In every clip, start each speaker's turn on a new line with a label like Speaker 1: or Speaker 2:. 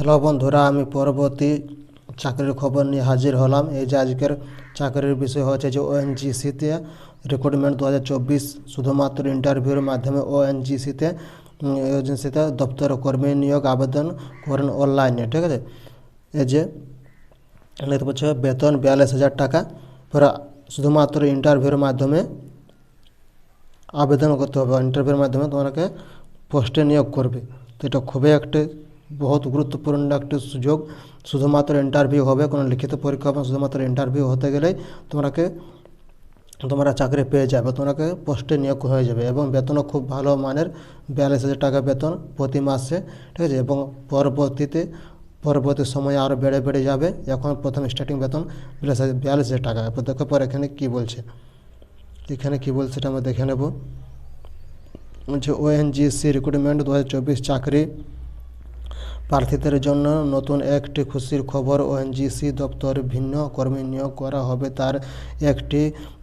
Speaker 1: Hello বন্ধুরা, আমি পরবর্তী চাকরির খবর নিয়ে হাজির হলাম। এই যে আজকের চাকরির বিষয় হচ্ছে যে ওএনজিসিতে রিক্রুটমেন্ট দু হাজার চব্বিশ শুধুমাত্র ইন্টারভিউর মাধ্যমে ওএনজিসিতে এজেন্সিতে দপ্তর কর্মী নিয়োগ আবেদন করেন অনলাইনে ঠিক আছে? এই যে, দেখতে পাচ্ছ, বেতন বিয়াল্লিশ হাজার টাকা পরে শুধুমাত্র ইন্টারভিউর মাধ্যমে আবেদন করতে হবে। ইন্টারভিউর মাধ্যমে তোমাকে পোস্টে নিয়োগ করবে। তো এটা খুবই একটি বহুত গুরুত্বপূর্ণ একটি সুযোগ শুধুমাত্র ইন্টারভিউ হবে কোনো লিখিত পরীক্ষা হবে শুধুমাত্র ইন্টারভিউ হতে গেলে তোমাকে তোমরা চাকরি পেয়ে যাবে তোমাকে পোস্টে নিয়োগ হয়ে যাবে এবং বেতনও খুব ভালো মানের বিয়াল্লিশ হাজার টাকা বেতন প্রতি মাসে ঠিক আছে এবং পরবর্তীতে পরবর্তী সময়ে আরও বেড়ে বেড়ে যাবে এখন প্রথম স্টার্টিং বেতন বিয়াল্লিশ হাজার টাকা এরপর দেখো পর এখানে কী বলছে এখানে কী বলছে সেটা আমরা দেখে নেব যে ওএনজিসি রিক্রুটমেন্ট দু হাজার চব্বিশ চাকরি প্রার্থীদের জন্য নতুন একটি খুশির খবর ওএনজিসি দপ্তর ভিন্ন কর্মী নিয়োগ করা হবে তার একটি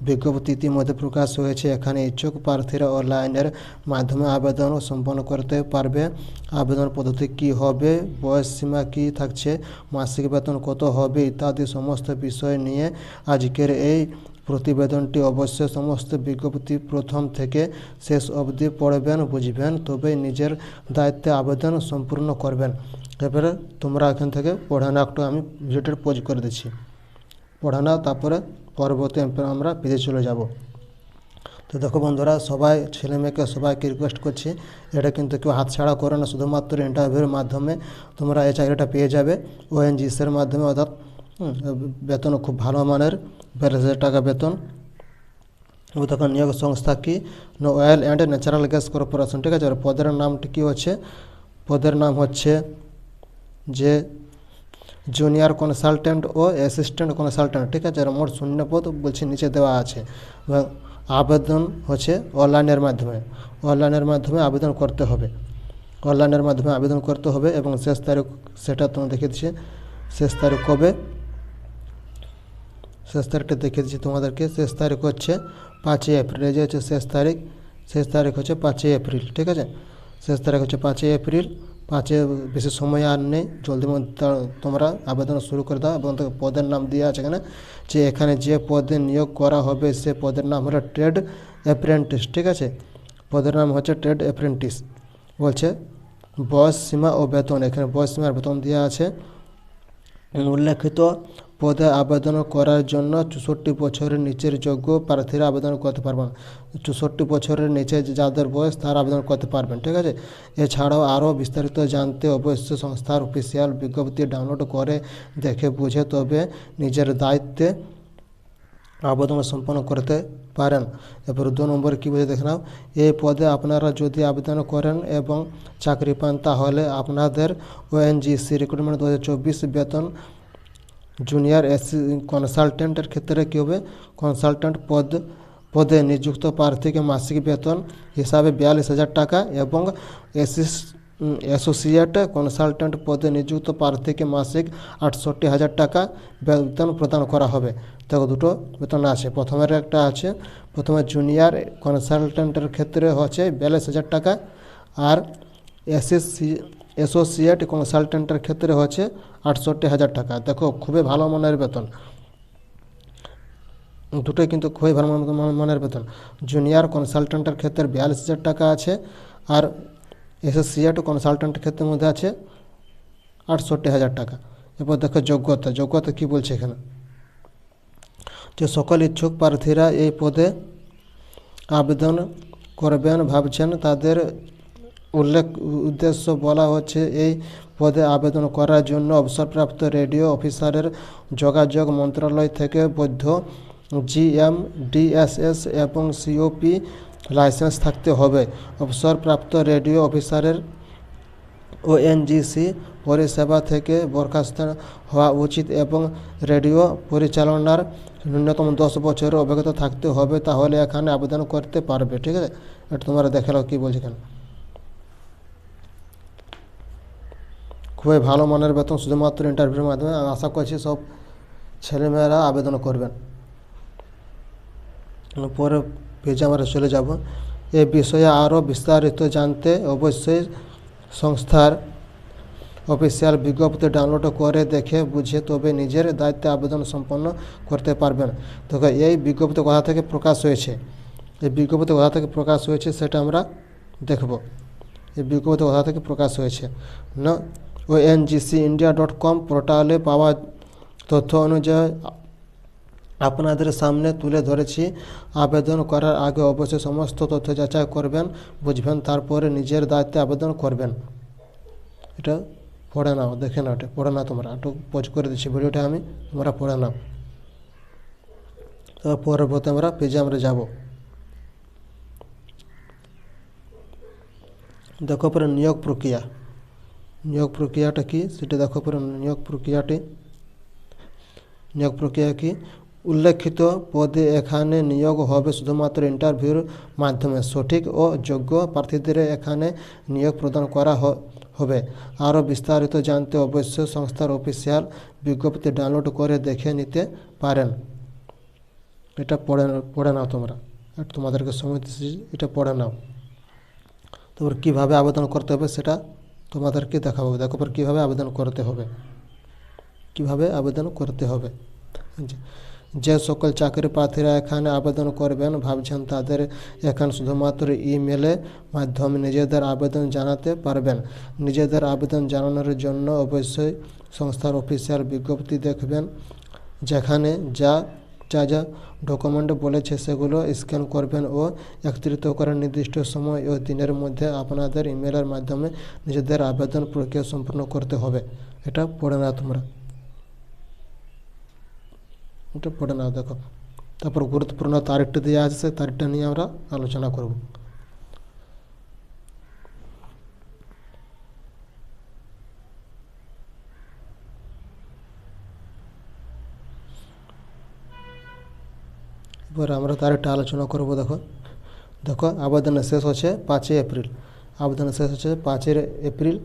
Speaker 1: বিজ্ঞপ্তি ইতিমধ্যে প্রকাশ হয়েছে। এখানে ইচ্ছুক প্রার্থীরা অনলাইনের মাধ্যমে আবেদন সম্পন্ন করতে পারবে। আবেদন পদ্ধতি কী হবে? বয়স সীমা কী থাকছে? মাসিক বেতন কত হবে? ইত্যাদি সমস্ত বিষয় নিয়ে আজকের এই প্রতিবেদনটি অবশ্যই সমস্ত বিজ্ঞপ্তি প্রথম থেকে শেষ অবধি পড়বেন, বুঝবেন, তবেই নিজের দায়িত্বে আবেদন সম্পূর্ণ করবেন। এবারে তোমরা এখান থেকে পড়ে নাও একটু আমি ভিডিওটার পোজ করে দিচ্ছি। পড়ে নাও তারপরে পরবর্তী আমরা পেজে চলে যাব। তো দেখো বন্ধুরা, সবাই ছেলে মেয়েকে সবাইকে রিকোয়েস্ট করছি, এটা কিন্তু কেউ হাতছাড়া করে না। শুধুমাত্র ইন্টারভিউর মাধ্যমে তোমরা এই চাকরিটা পেয়ে যাবে। ওএনজিসের মাধ্যমে, অর্থাৎ বেতনও খুব ভালো মানের বিয়াল্লিশ হাজার টাকা বেতন। ও তখন নিয়োগ সংস্থা কি? Oil and Natural Gas Corporation ঠিক আছে? পদের নামটি কী হচ্ছে? পদের নাম হচ্ছে যে জুনিয়র কনসালটেন্ট ও অ্যাসিস্ট্যান্ট কনসালটেন্ট ঠিক আছে? মোট শূন্য পদ বলছি নিচে দেওয়া আছে। এবং আবেদন হচ্ছে অনলাইনের মাধ্যমে। অনলাইনের মাধ্যমে আবেদন করতে হবে। অনলাইনের মাধ্যমে আবেদন করতে হবে এবং শেষ তারিখ, সেটা তোমার দেখে দিচ্ছে। শেষ তারিখ কবে? শেষ তারিখটা দেখিয়ে দিচ্ছি তোমাদেরকে। শেষ তারিখ হচ্ছে পাঁচই এপ্রিল। এই যে হচ্ছে শেষ তারিখ শেষ তারিখ হচ্ছে পাঁচই এপ্রিল, ঠিক আছে? শেষ তারিখ হচ্ছে পাঁচই এপ্রিল। পাঁচে বেশি সময় আর নেই। জলদি মধ্যে তোমরা আবেদন শুরু করে দাও। এবং দেখো পদের নাম দেওয়া আছে এখানে যে এখানে যে পদে নিয়োগ করা হবে, সে পদের নাম হলো ট্রেড অ্যাপ্রেন্টিস, ঠিক আছে? পদের নাম হচ্ছে ট্রেড অ্যাপ্রেন্টিস। বলছে বয়স সীমা ও বেতন। এখানে বয়স সীমার বেতন দেওয়া আছে। উল্লেখিত পদে আবেদন করার জন্য চৌষট্টি বছরের নিচের যোগ্য প্রার্থীরা আবেদন করতে পারবেন। চৌষট্টি বছরের নিচে যাদের বয়স, তারা আবেদন করতে পারবেন, ঠিক আছে? এছাড়াও আরও বিস্তারিত জানতে অবশ্যই সংস্থার অফিসিয়াল বিজ্ঞপ্তি ডাউনলোড করে দেখে বুঝে তবে নিজের দায়িত্বে আবেদন সম্পন্ন করতে পারেন। এরপর দু নম্বর কী বলে দেখে নাও। এই পদে আপনারা যদি আবেদন করেন এবং চাকরি পান, তাহলে আপনাদের ওএনজিসি রিক্রুটমেন্ট দু হাজার চব্বিশ বেতন জুনিয়র এসি কনসালটেন্টের ক্ষেত্রে কী হবে? কনসালটেন্ট পদ, পদে নিযুক্ত প্রার্থীকে মাসিক বেতন হিসাবে বিয়াল্লিশ হাজার টাকা এবং এসিস অ্যাসোসিয়েট কনসালটেন্ট পদে নিযুক্ত প্রার্থীকে মাসিক আটষট্টি হাজার টাকা বেতন প্রদান করা হবে। দেখো দুটো বেতন আছে। প্রথমের একটা আছে, প্রথমে জুনিয়র কনসালটেন্টের ক্ষেত্রে হচ্ছে বিয়াল্লিশ হাজার টাকা আর এসএসসি অ্যাসোসিয়েট কনসালটেন্টের ক্ষেত্রে হচ্ছে আটষট্টি হাজার টাকা। দেখো, খুবই ভালো মানের বেতন। দুটোই কিন্তু খুবই ভালো মান- মানের বেতন। জুনিয়র কনসালটেন্টের ক্ষেত্রে বিয়াল্লিশ হাজার টাকা আছে আর অ্যাসোসিয়েট কনসালটেন্টের ক্ষেত্রের মধ্যে আছে আটষট্টি হাজার টাকা। এরপর দেখো যোগ্যতা। যোগ্যতা কী বলছে এখানে? যে সকল ইচ্ছুক প্রার্থীরা এই পদে আবেদন করবেন, ভাবছেন তাদের উল্লেখ, উদ্দেশ্য বলা হচ্ছে এই পদে আবেদন করার জন্য অবসরপ্রাপ্ত রেডিও অফিসারের যোগাযোগ মন্ত্রণালয় থেকে বৈধ জিএম ডিএসএস এবং সিওপি লাইসেন্স থাকতে হবে। অবসরপ্রাপ্ত রেডিও অফিসারের ওএনজিসি পরিষেবা থেকে বরখাস্ত হওয়া উচিত এবং রেডিও পরিচালনার ন্যূনতম দশ বছরের অভিজ্ঞতা থাকতে হবে, তাহলে এখানে আবেদন করতে পারবে। ঠিক আছে? এটা তোমরা দেখে নাও কী বলছে খুবই ভালো মানের বেতন শুধুমাত্র ইন্টারভিউর মাধ্যমে। আমি আশা করছি সব ছেলেমেয়েরা আবেদন করবেন। পরে পেজে আমরা চলে যাব। এ বিষয়ে আরও বিস্তারিত জানতে অবশ্যই সংস্থার অফিসিয়াল বিজ্ঞপ্তি ডাউনলোড করে দেখে বুঝে তবে নিজের দায়িত্বে আবেদন সম্পন্ন করতে পারবেন। দেখো, এই বিজ্ঞপ্তি কোথা থেকে প্রকাশ হয়েছে? এই বিজ্ঞপ্তি কোথা থেকে প্রকাশ হয়েছে সেটা আমরা দেখব। এই বিজ্ঞপ্তি কোথা থেকে প্রকাশ হয়েছে? না ও ইন্ডিয়া ডট কম পোর্টালে পাওয়া তথ্য অনুযায়ী আপনাদের সামনে তুলে ধরেছি। আবেদন করার আগে অবশ্যই সমস্ত তথ্য যাচাই করবেন, বুঝবেন, তারপরে নিজের দায়িত্বে আবেদন করবেন। এটা পড়ে নাও, দেখে নাও এটা, পড়ে নাও তোমরা। একটু পোজ করে দিচ্ছি ভিডিওটা আমি, তোমরা পড়ে নাও। তারপর পরবর্তী আমরা পেজে আমরা যাব। দেখো, পরে নিয়োগ প্রক্রিয়া। নিয়োগ প্রক্রিয়াটা কি সেটা দেখো পরে নিয়োগ প্রক্রিয়াটি নিয়োগ প্রক্রিয়া কি উল্লেখিত পদে এখানে নিয়োগ হবে শুধুমাত্র ইন্টারভিউর মাধ্যমে সঠিক ও যোগ্য প্রার্থীদের এখানে নিয়োগ প্রদান করা হবে আরও বিস্তারিত জানতে অবশ্যই সংস্থার অফিসিয়াল বিজ্ঞপ্তি ডাউনলোড করে দেখে নিতে পারেন এটা পড়ে পড়ে নাও তোমরা তোমাদেরকে সময় এটা পড়ে নাও তারপর কীভাবে আবেদন করতে হবে সেটা তোমাদেরকে দেখাবো। দেখো পর কীভাবে আবেদন করতে হবে। কীভাবে আবেদন করতে হবে। যে- সকল চাকরি প্রার্থীরা এখানে আবেদন করবেন, ভাবছেন তাদের এখানে শুধুমাত্র ইমেলে মাধ্যমে নিজেদের আবেদন জানাতে পারবেন। নিজেদের আবেদন জানানোর জন্য অবশ্যই সংস্থার অফিসিয়াল বিজ্ঞপ্তি দেখবেন, যেখানে যা যা যা ডকুমেন্ট বলেছে, সেগুলো স্ক্যান করবেন ও একত্রিত করার নির্দিষ্ট সময় ও দিনের মধ্যে আপনাদের ইমেলের মাধ্যমে নিজেদের আবেদন প্রক্রিয়া সম্পূর্ণ করতে হবে। এটা পড়ে না তোমরা। এটা পড়ে না দেখো। তারপর গুরুত্বপূর্ণ তারিখটা দেওয়া আছে সেই তারিখটা নিয়ে আমরা আলোচনা করব। এবার আমরা তার একটা আলোচনা করব, দেখো। দেখো আবেদনের শেষ হচ্ছে পাঁচই এপ্রিল। আবেদনের শেষ হচ্ছে পাঁচই এপ্রিল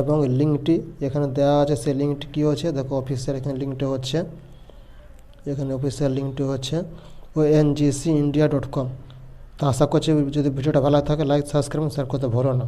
Speaker 1: এবং লিঙ্কটি এখানে দেওয়া আছে, সেই লিঙ্কটি কী হচ্ছে? দেখো অফিসিয়াল এখানে লিঙ্কটি হচ্ছে। এখানে অফিসিয়াল লিঙ্কটি হচ্ছে O NGC India dot com তো আশা করছি যদি ভিডিওটা ভালো থাকে লাইক সাবস্ক্রাইব শেয়ার করতে ভুলো না।